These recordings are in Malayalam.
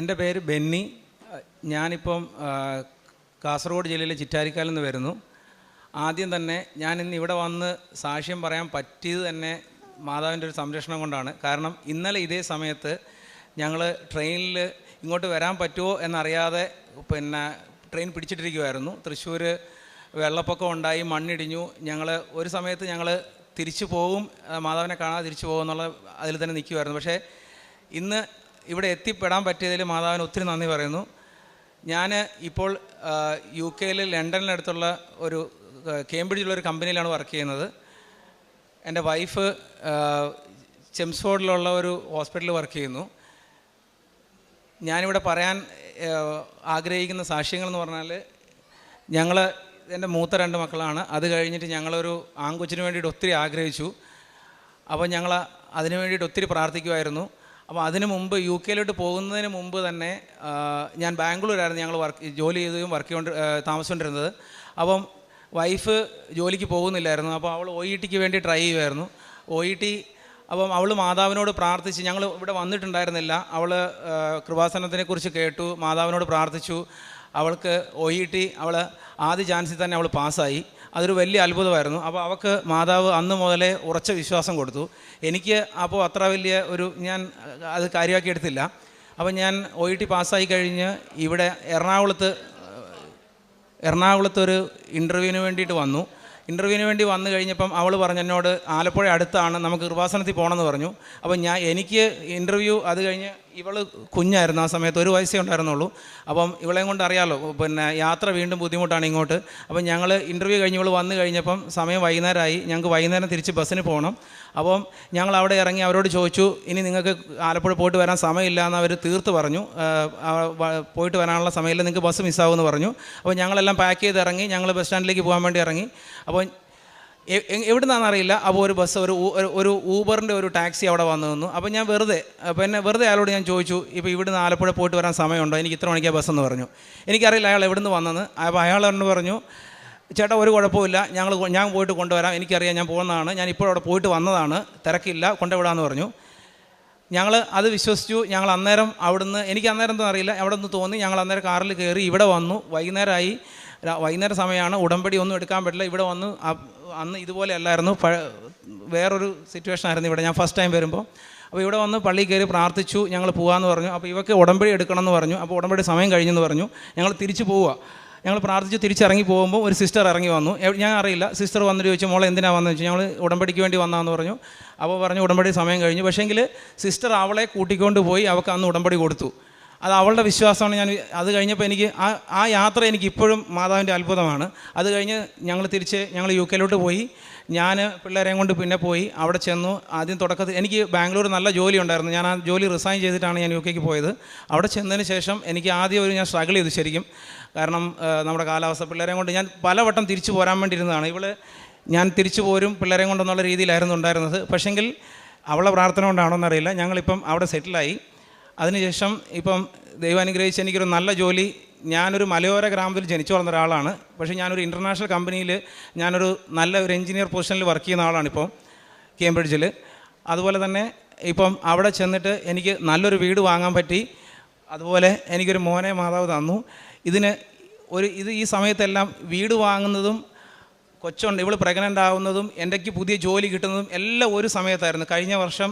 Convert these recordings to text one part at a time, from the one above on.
എന്റെ പേര് ബെന്നി. ഞാനിപ്പം കാസർഗോഡ് ജില്ലയിലെ ചിറ്റാരിക്കാലിൽ നിന്ന് വരുന്നു. ആദ്യം തന്നെ ഞാൻ ഇന്ന് ഇവിടെ വന്ന് സാക്ഷ്യം പറയാൻ പറ്റിയത് തന്നെ മാതാവിന്റെ ഒരു സംരക്ഷണം കൊണ്ടാണ്. കാരണം ഇന്നലെ ഇതേ സമയത്ത് ഞങ്ങൾ ട്രെയിനിൽ ഇങ്ങോട്ട് വരാൻ പറ്റുമോ എന്നറിയാതെ പിന്നെ ട്രെയിൻ പിടിച്ചിട്ടിരിക്കുമായിരുന്നു തൃശ്ശൂർ വെള്ളപ്പൊക്കം ഉണ്ടായി മണ്ണിടിഞ്ഞു. ഞങ്ങൾ ഒരു സമയത്ത് ഞങ്ങൾ തിരിച്ചു പോകും മാതാവിനെ കാണാതെ തിരിച്ചു പോകും എന്നുള്ള അതിൽ തന്നെ നിൽക്കുമായിരുന്നു പക്ഷേ ഇന്ന് ഇവിടെ എത്തിപ്പെടാൻ പറ്റിയതിൽ മാതാവിന് ഒത്തിരി നന്ദി പറയുന്നു. ഞാൻ ഇപ്പോൾ യു കെയിൽ ലണ്ടനിനടുത്തുള്ള ഒരു കേംബ്രിഡ്ജിലുള്ള ഒരു കമ്പനിയിലാണ് വർക്ക് ചെയ്യുന്നത്. എന്റെ വൈഫ് ചെംസ്ഫോർഡിലുള്ള ഒരു ഹോസ്പിറ്റലിൽ വർക്ക് ചെയ്യുന്നു. ഞാനിവിടെ പറയാൻ ആഗ്രഹിക്കുന്ന സാക്ഷ്യങ്ങൾ എന്ന് പറഞ്ഞാൽ ഞങ്ങൾ എന്റെ മൂത്ത രണ്ട് മക്കളാണ്. അത് കഴിഞ്ഞിട്ട് ഞങ്ങളൊരു ആങ്കുച്ചിന് വേണ്ടിയിട്ട് ഒത്തിരി ആഗ്രഹിച്ചു. അപ്പോൾ ഞങ്ങൾ അതിനു വേണ്ടിയിട്ട് ഒത്തിരി പ്രാർത്ഥിക്കുമായിരുന്നു അപ്പോൾ അതിനു മുമ്പ് യു കെയിലോട്ട് പോകുന്നതിന് മുമ്പ് തന്നെ ഞാൻ ബാംഗ്ലൂരായിരുന്നു ഞങ്ങൾ വർക്ക് ജോലി ചെയ്തും വർക്ക് ചെയ്തുകൊണ്ട് താമസിച്ചുകൊണ്ടിരുന്നത് അപ്പം വൈഫ് ജോലിക്ക് പോകുന്നില്ലായിരുന്നു. അപ്പോൾ അവൾ ഒ ഇ ടിക്ക് വേണ്ടി ട്രൈ ചെയ്യുമായിരുന്നു ഒ ഇ ടി അപ്പം അവൾ മാതാവിനോട് പ്രാർത്ഥിച്ച് ഞങ്ങൾ ഇവിടെ വന്നിട്ടുണ്ടായിരുന്നില്ല. അവൾ കൃപാസനത്തിനെക്കുറിച്ച് കേട്ടു മാതാവിനോട് പ്രാർത്ഥിച്ചു. അവൾക്ക് ഒ ഇ ടി അവൾ ആദ്യ ചാൻസിൽ തന്നെ അവൾ പാസ്സായി അതൊരു വലിയ അത്ഭുതമായിരുന്നു. അപ്പോൾ അവൾക്ക് മാതാവ് അന്ന് മുതലേ ഉറച്ച വിശ്വാസം കൊടുത്തു. എനിക്ക് അപ്പോൾ അത്ര വലിയ ഒരു ഞാൻ അത് കാര്യമാക്കി എടുത്തില്ല. അപ്പോൾ ഞാൻ ഒ ഇ ടി പാസ്സായി കഴിഞ്ഞ് ഇവിടെ എറണാകുളത്ത് എറണാകുളത്ത് ഒരു ഇന്റർവ്യൂവിന് വേണ്ടിയിട്ട് വന്നു. ഇന്റർവ്യൂവിന് വേണ്ടി വന്നു കഴിഞ്ഞപ്പം അവൾ പറഞ്ഞു എന്നോട് ആലപ്പുഴ അടുത്താണ് നമുക്ക് കൃപാസനത്തിൽ പോകണമെന്ന് പറഞ്ഞു. അപ്പോൾ ഞാൻ എനിക്ക് ഇന്റർവ്യൂ അത് കഴിഞ്ഞ് ഇവൾ കുഞ്ഞായിരുന്നു ആ സമയത്ത് ഒരു വയസ്സേ ഉണ്ടായിരുന്നുള്ളൂ. അപ്പം ഇവളെയും കൊണ്ട് അറിയാമല്ലോ പിന്നെ യാത്ര വീണ്ടും ബുദ്ധിമുട്ടാണ് ഇങ്ങോട്ട്. അപ്പം ഞങ്ങൾ ഇന്റർവ്യൂ കഴിഞ്ഞ് ഇവൾ വന്നു കഴിഞ്ഞപ്പം സമയം വൈകുന്നേരമായി ഞങ്ങൾക്ക് വൈകുന്നേരം തിരിച്ച് ബസ്സിന് പോകണം അപ്പം ഞങ്ങൾ അവിടെ ഇറങ്ങി അവരോട് ചോദിച്ചു ഇനി നിങ്ങൾക്ക് ആലപ്പുഴ പോയിട്ട് വരാൻ സമയമില്ല എന്ന് അവർ തീർത്ത് പറഞ്ഞു. പോയിട്ട് വരാനുള്ള സമയമില്ല നിങ്ങൾക്ക് ബസ് മിസ്സാവുമെന്ന് പറഞ്ഞു. അപ്പോൾ ഞങ്ങളെല്ലാം പാക്ക് ചെയ്ത് ഇറങ്ങി ഞങ്ങൾ ബസ് സ്റ്റാൻഡിലേക്ക് പോകാൻ വേണ്ടി ഇറങ്ങി. അപ്പോൾ എ- എ- എവിടുന്നാണെന്ന് അറിയില്ല. അപ്പോൾ ഒരു ബസ് ഒരു ഒരു- ഊബറിന്റെ ഒരു ടാക്സി അവിടെ വന്നു നിന്നു. അപ്പോൾ ഞാൻ വെറുതെ അപ്പോൾ എന്നെ വെറുതെ അയാളോട് ഞാൻ ചോദിച്ചു ഇപ്പോൾ ഇവിടുന്ന് ആലപ്പുഴ പോയിട്ട് വരാൻ സമയമുണ്ടോ? എനിക്ക് ഇത്ര മണിക്കാണ് ബസ് എന്ന് പറഞ്ഞു. എനിക്കറിയില്ല അയാൾ എവിടെ നിന്ന് വന്നെന്ന്. അപ്പോൾ അയാൾ എന്നോട് പറഞ്ഞു ചേട്ടാ ഒരു കുഴപ്പമില്ല ഞങ്ങൾ ഞാൻ പോയിട്ട് കൊണ്ടുവരാം. എനിക്കറിയാം ഞാൻ പോകുന്നതാണ്. ഞാൻ ഇപ്പോൾ അവിടെ പോയിട്ട് വന്നതാണ്. തിരക്കില്ല. കൊണ്ടുവിടാമെന്ന് പറഞ്ഞു. ഞങ്ങൾ അത് വിശ്വസിച്ചു. ഞങ്ങൾ അന്നേരം അവിടുന്ന് എനിക്ക് അന്നേരം എന്താ അറിയില്ല. അവിടെ നിന്ന് തോന്നി ഞങ്ങൾ അന്നേരം കാറിൽ കയറി ഇവിടെ വന്നു. വൈകുന്നേരമായി. വൈകുന്നേര സമയമാണ്. ഉടമ്പടി ഒന്നും എടുക്കാൻ പറ്റില്ല. ഇവിടെ വന്ന് അന്ന് ഇതുപോലെ അല്ലായിരുന്നു. വേറൊരു സിറ്റുവേഷൻ ആയിരുന്നു ഇവിടെ. ഞാൻ ഫസ്റ്റ് ടൈം വരുമ്പോൾ അപ്പോൾ ഇവിടെ വന്ന് പള്ളി കയറി പ്രാർത്ഥിച്ചു. ഞങ്ങൾ പോകാമെന്ന് പറഞ്ഞു. അപ്പോൾ ഇവക്ക് ഉടമ്പടി എടുക്കണമെന്ന് പറഞ്ഞു. അപ്പോൾ ഉടമ്പടി സമയം കഴിഞ്ഞെന്ന് പറഞ്ഞു. ഞങ്ങൾ തിരിച്ചു പോവുക ഞങ്ങൾ പ്രാർത്ഥിച്ച് തിരിച്ചിറങ്ങി പോകുമ്പോൾ ഒരു സിസ്റ്റർ ഇറങ്ങി വന്നു. ഞാൻ അറിയില്ല. സിസ്റ്റർ വന്നിട്ട് ചോദിച്ചു മോളെ എന്തിനാണ് വന്നു ചോദിച്ചു? ഞങ്ങൾ ഉടമ്പടിക്ക് വേണ്ടി വന്നാന്ന് പറഞ്ഞു. അപ്പോൾ പറഞ്ഞു ഉടമ്പടി സമയം കഴിഞ്ഞു. പക്ഷേങ്കിൽ സിസ്റ്റർ അവളെ കൂട്ടിക്കൊണ്ട് പോയി അവൾക്ക് അന്ന് ഉടമ്പടി കൊടുത്തു. അത് അവളുടെ വിശ്വാസമാണ്. ഞാൻ അത് കഴിഞ്ഞപ്പോൾ എനിക്ക് ആ ആ യാത്ര എനിക്ക് ഇപ്പോഴും മാതാവിന്റെ അത്ഭുതമാണ്. അത് കഴിഞ്ഞ് ഞങ്ങൾ തിരിച്ച് ഞങ്ങൾ യു കെയിലോട്ട് പോയി. ഞാൻ പിള്ളേരെയും കൊണ്ട് പിന്നെ പോയി. അവിടെ ചെന്നു. ആദ്യം തുടക്കത്തിൽ എനിക്ക് ബാംഗ്ലൂർ നല്ല ജോലി ഉണ്ടായിരുന്നു. ഞാൻ ആ ജോലി റിസൈൻ ചെയ്തിട്ടാണ് ഞാൻ യു കെക്ക് പോയത്. അവിടെ ചെന്നതിന് ശേഷം എനിക്ക് ആദ്യം ഒരു ഞാൻ സ്ട്രഗിൾ ചെയ്തു ശരിക്കും. കാരണം നമ്മുടെ കാലാവസ്ഥ പിള്ളേരെയും കൊണ്ട് ഞാൻ പലവട്ടം തിരിച്ചു പോരാൻ വേണ്ടിയിരുന്നതാണ്. ഇവൾ ഞാൻ തിരിച്ചു പോരും പിള്ളേരെയും കൊണ്ടെന്നുള്ള രീതിയിലായിരുന്നു ഉണ്ടായിരുന്നത്. പക്ഷെങ്കിൽ അവളെ പ്രാർത്ഥന കൊണ്ടാണോ എന്നറിയില്ല ഞങ്ങളിപ്പം അവിടെ സെറ്റിലായി അതിനുശേഷം ഇപ്പം ദൈവം അനുഗ്രഹിച്ച് എനിക്കൊരു നല്ല ജോലി. ഞാനൊരു മലയോര ഗ്രാമത്തിൽ ജനിച്ചു വളർന്ന ഒരാളാണ്. പക്ഷേ ഞാനൊരു ഇന്റർനാഷണൽ കമ്പനിയിൽ ഞാനൊരു നല്ല ഒരു എഞ്ചിനീയർ പൊസിഷനിൽ വർക്ക് ചെയ്യുന്ന ആളാണ് ഇപ്പം കേംബ്രിഡ്ജിൽ അതുപോലെ തന്നെ ഇപ്പം അവിടെ ചെന്നിട്ട് എനിക്ക് നല്ലൊരു വീട് വാങ്ങാൻ പറ്റി. അതുപോലെ എനിക്കൊരു മോനെ മാതാവ് തന്നു. ഇതിന് ഒരു ഇത് ഈ സമയത്തെല്ലാം വീട് വാങ്ങുന്നതും കൊച്ചുണ്ട് ഇവൾ പ്രഗ്നന്റ് ആവുന്നതും എന്റെക്ക് പുതിയ ജോലി കിട്ടുന്നതും എല്ലാം ഒരു സമയത്തായിരുന്നു. കഴിഞ്ഞ വർഷം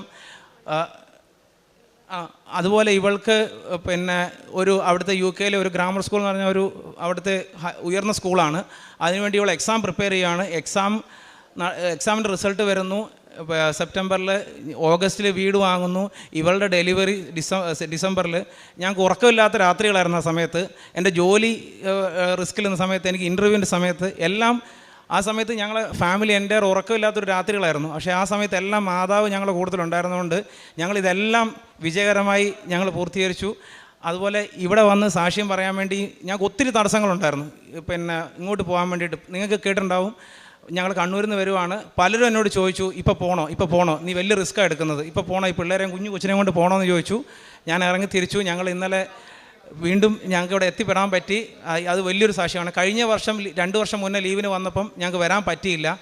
അതുപോലെ ഇവൾക്ക് പിന്നെ ഒരു അവിടുത്തെ യു കെയിലെ ഒരു ഗ്രാമർ സ്കൂൾ എന്ന് പറഞ്ഞ ഒരു അവിടുത്തെ ഉയർന്ന സ്കൂളാണ് അതിനുവേണ്ടി ഇവൾ എക്സാം പ്രിപ്പയർ ചെയ്യുകയാണ്. എക്സാം എക്സാമിന്റെ റിസൾട്ട് വരുന്നു. സെപ്റ്റംബറിൽ ഓഗസ്റ്റിൽ വീട് വാങ്ങുന്നു. ഇവളുടെ ഡെലിവറി ഡിസം ഡിസംബറിൽ ഞങ്ങൾക്ക് ഉറക്കമില്ലാത്ത രാത്രികളായിരുന്നു സമയത്ത്. എന്റെ ജോലി റിസ്ക്കിൽ നിന്ന സമയത്ത് എനിക്ക് ഇന്റർവ്യൂവിന്റെ സമയത്ത് എല്ലാം ആ സമയത്ത് ഞങ്ങൾ ഫാമിലി എന്റെ ഉറക്കമില്ലാത്തൊരു രാത്രികളായിരുന്നു. പക്ഷേ ആ സമയത്ത് എല്ലാം മാതാവ് ഞങ്ങളുടെ കൂടുതലുണ്ടായിരുന്നതുകൊണ്ട് ഞങ്ങളിതെല്ലാം വിജയകരമായി ഞങ്ങൾ പൂർത്തീകരിച്ചു. അതുപോലെ ഇവിടെ വന്ന് സാക്ഷ്യം പറയാൻ വേണ്ടി ഞങ്ങൾക്ക് ഒത്തിരി തടസ്സങ്ങളുണ്ടായിരുന്നു. പിന്നെ ഇങ്ങോട്ട് പോകാൻ വേണ്ടിയിട്ട് നിങ്ങൾക്ക് കേട്ടിട്ടുണ്ടാവും. ഞങ്ങൾ കണ്ണൂരിൽ നിന്ന് വരുവാണ്. പലരും എന്നോട് ചോദിച്ചു ഇപ്പോൾ പോകണോ ഇപ്പോൾ പോകണോ നീ വലിയ റിസ്ക്കാണ് എടുക്കുന്നത്. ഇപ്പോൾ പോകണോ ഈ പിള്ളേരെയും കുഞ്ഞു കൊച്ചിനെയും കൊണ്ട് പോകണോ എന്ന് ചോദിച്ചു. ഞാൻ ഇറങ്ങി തിരിച്ചു. ഞങ്ങൾ ഇന്നലെ വീണ്ടും ഞങ്ങൾക്ക് ഇവിടെ എത്തിപ്പെടാൻ പറ്റി. അത് വലിയൊരു സാക്ഷ്യമാണ്. കഴിഞ്ഞ വർഷം രണ്ട് വർഷം മുന്നേ ലീവിന് വന്നപ്പം ഞങ്ങൾക്ക് വരാൻ പറ്റിയില്ല.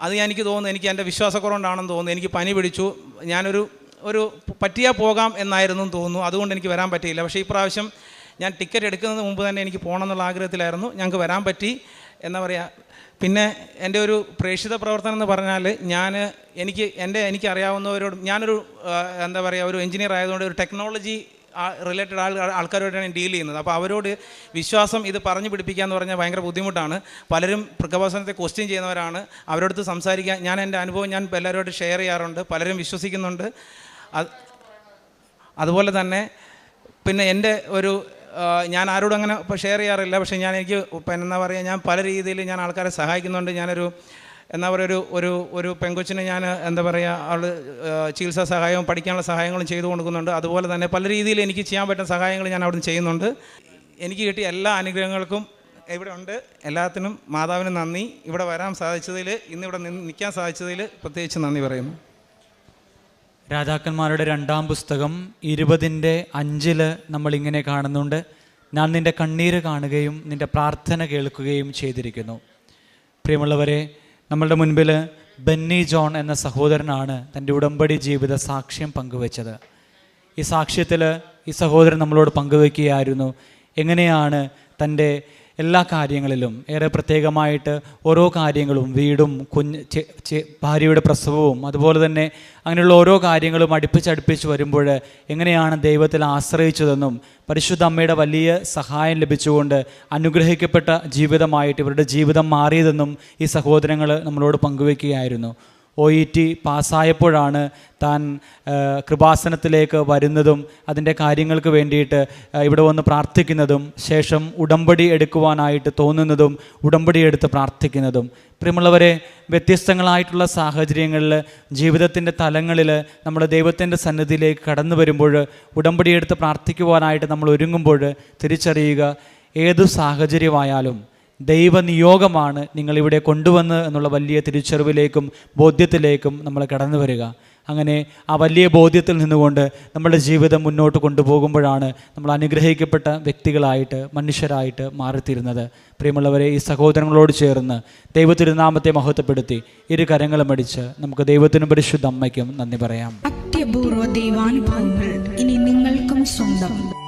അത് ഞാൻ എനിക്ക് തോന്നുന്നു എനിക്ക് എന്റെ വിശ്വാസക്കുറവുണ്ടാണെന്ന് തോന്നുന്നു. എനിക്ക് പനി പിടിച്ചു. ഞാനൊരു ഒരു പറ്റിയാൽ പോകാം എന്നായിരുന്നു തോന്നുന്നു. അതുകൊണ്ട് എനിക്ക് വരാൻ പറ്റിയില്ല. പക്ഷേ ഈ പ്രാവശ്യം ഞാൻ ടിക്കറ്റ് എടുക്കുന്നതിന് മുമ്പ് തന്നെ എനിക്ക് പോകണം എന്നുള്ള ആഗ്രഹത്തിലായിരുന്നു. ഞങ്ങൾക്ക് വരാൻ പറ്റി എന്താ പറയുക പിന്നെ എന്റെ ഒരു പ്രേക്ഷിത പ്രവർത്തനം എന്ന് പറഞ്ഞാൽ ഞാൻ എനിക്ക് എന്റെ എനിക്ക് അറിയാവുന്നവരോട് ഞാനൊരു എന്താ പറയുക ഒരു എഞ്ചിനീയർ ആയതുകൊണ്ട് ഒരു ടെക്നോളജി റിലേറ്റഡ് ആൾ ആൾക്കാരുമായിട്ടാണ് ഡീൽ ചെയ്യുന്നത്. അപ്പോൾ അവരോട് വിശ്വാസം ഇത് പറഞ്ഞു പിടിപ്പിക്കുക എന്ന് പറഞ്ഞാൽ ഭയങ്കര ബുദ്ധിമുട്ടാണ്. പലരും പ്രകവാസനത്തെ ക്വസ്റ്റ്യൻ ചെയ്യുന്നവരാണ്. അവരോടത്ത് സംസാരിക്കാൻ ഞാൻ എന്റെ അനുഭവം ഞാൻ എല്ലാവരോട് ഷെയർ ചെയ്യാറുണ്ട്. പലരും വിശ്വസിക്കുന്നുണ്ട്. അത് അതുപോലെ തന്നെ പിന്നെ എന്റെ ഒരു ഞാൻ ആരോടും അങ്ങനെ ഷെയർ ചെയ്യാറില്ല. പക്ഷേ ഞാൻ എനിക്ക് പിന്നെ എന്താ പറയുക ഞാൻ പല രീതിയിൽ ഞാൻ ആൾക്കാരെ സഹായിക്കുന്നുണ്ട്. ഞാനൊരു പറയുക ഒരു ഒരു ഒരു പെങ്കൊച്ചിനെ ഞാൻ എന്താ പറയുക അവൾ ചികിത്സാ സഹായവും പഠിക്കാനുള്ള സഹായങ്ങളും ചെയ്തു കൊടുക്കുന്നുണ്ട്. അതുപോലെ തന്നെ പല രീതിയിൽ എനിക്ക് ചെയ്യാൻ പറ്റുന്ന സഹായങ്ങൾ ഞാൻ അവിടുന്ന് ചെയ്യുന്നുണ്ട്. എനിക്ക് കിട്ടിയ എല്ലാ അനുഗ്രഹങ്ങൾക്കും ഇവിടെ ഉണ്ട്. എല്ലാത്തിനും മാതാവിന് നന്ദി. ഇവിടെ വരാൻ സാധിച്ചതിൽ ഇന്നിവിടെ നിന്ന് നിൽക്കാൻ സാധിച്ചതിൽ പ്രത്യേകിച്ച് നന്ദി പറയുന്നു. രാജാക്കന്മാരുടെ രണ്ടാം പുസ്തകം ഇരുപതിന്റെ അഞ്ചിൽ നമ്മളിങ്ങനെ കാണുന്നുണ്ട്. ഞാൻ നിന്റെ കണ്ണീര് കാണുകയും നിന്റെ പ്രാർത്ഥന കേൾക്കുകയും ചെയ്തിരിക്കുന്നു. പ്രിയമുള്ളവരെ നമ്മളുടെ മുൻപിൽ ബെന്നി ജോൺ എന്ന സഹോദരനാണ് തന്റെ ഉടമ്പടി ജീവിത സാക്ഷ്യം പങ്കുവച്ചത്. ഈ സാക്ഷ്യത്തിൽ ഈ സഹോദരൻ നമ്മളോട് പങ്കുവയ്ക്കുകയായിരുന്നു. എങ്ങനെയാണ് തന്റെ എല്ലാ കാര്യങ്ങളിലും ഏറെ പ്രത്യേകമായിട്ട് ഓരോ കാര്യങ്ങളും വീടും കുഞ്ഞ് ഭാര്യയുടെ പ്രസവവും അതുപോലെ തന്നെ അങ്ങനെയുള്ള ഓരോ കാര്യങ്ങളും അടുപ്പിച്ചടുപ്പിച്ച് വരുമ്പോൾ എങ്ങനെയാണ് ദൈവത്തിൽ ആശ്രയിച്ചതെന്നും പരിശുദ്ധ അമ്മയുടെ വലിയ സഹായം ലഭിച്ചുകൊണ്ട് അനുഗ്രഹിക്കപ്പെട്ട ജീവിതമായിട്ട് ഇവരുടെ ജീവിതം മാറിയതെന്നും ഈ സഹോദരങ്ങൾ നമ്മളോട് പങ്കുവെക്കുകയായിരുന്നു ഒ ഇ ടി പാസ്സായപ്പോഴാണ് താൻ കൃപാസനത്തിലേക്ക് വരുന്നതും അതിന്റെ കാര്യങ്ങൾക്ക് വേണ്ടിയിട്ട് ഇവിടെ വന്ന് പ്രാർത്ഥിക്കുന്നതും ശേഷം ഉടമ്പടി എടുക്കുവാനായിട്ട് തോന്നുന്നതും ഉടമ്പടി എടുത്ത് പ്രാർത്ഥിക്കുന്നതും. പ്രിയമുള്ളവരെ വ്യത്യസ്തങ്ങളായിട്ടുള്ള സാഹചര്യങ്ങളിൽ ജീവിതത്തിന്റെ തലങ്ങളിൽ നമ്മൾ ദൈവത്തിന്റെ സന്നിധിയിലേക്ക് കടന്നു വരുമ്പോൾ ഉടമ്പടി എടുത്ത് പ്രാർത്ഥിക്കുവാനായിട്ട് നമ്മൾ ഒരുങ്ങുമ്പോൾ തിരിച്ചറിയുക ഏതു സാഹചര്യമായാലും ദൈവനിയോഗമാണ് നിങ്ങളിവിടെ കൊണ്ടുവന്ന് എന്നുള്ള വലിയ തിരിച്ചറിവിലേക്കും ബോധ്യത്തിലേക്കും നമ്മൾ കടന്നു വരിക. അങ്ങനെ ആ വലിയ ബോധ്യത്തിൽ നിന്നുകൊണ്ട് നമ്മുടെ ജീവിതം മുന്നോട്ട് കൊണ്ടുപോകുമ്പോഴാണ് നമ്മൾ അനുഗ്രഹിക്കപ്പെട്ട വ്യക്തികളായിട്ട് മനുഷ്യരായിട്ട് മാറിത്തീരുന്നത്. പ്രിയമുള്ളവരെ ഈ സഹോദരങ്ങളോട് ചേർന്ന് ദൈവത്തിരുനാമത്തെ മഹത്വപ്പെടുത്തി ഇരു കരങ്ങളും അടിച്ച് നമുക്ക് ദൈവത്തിനും പരിശുദ്ധ അമ്മയ്ക്കും നന്ദി പറയാം. അത്യപൂർവ ദൈവാനുഭവങ്ങൾ ഇനി നിങ്ങൾക്കും സ്വന്തം.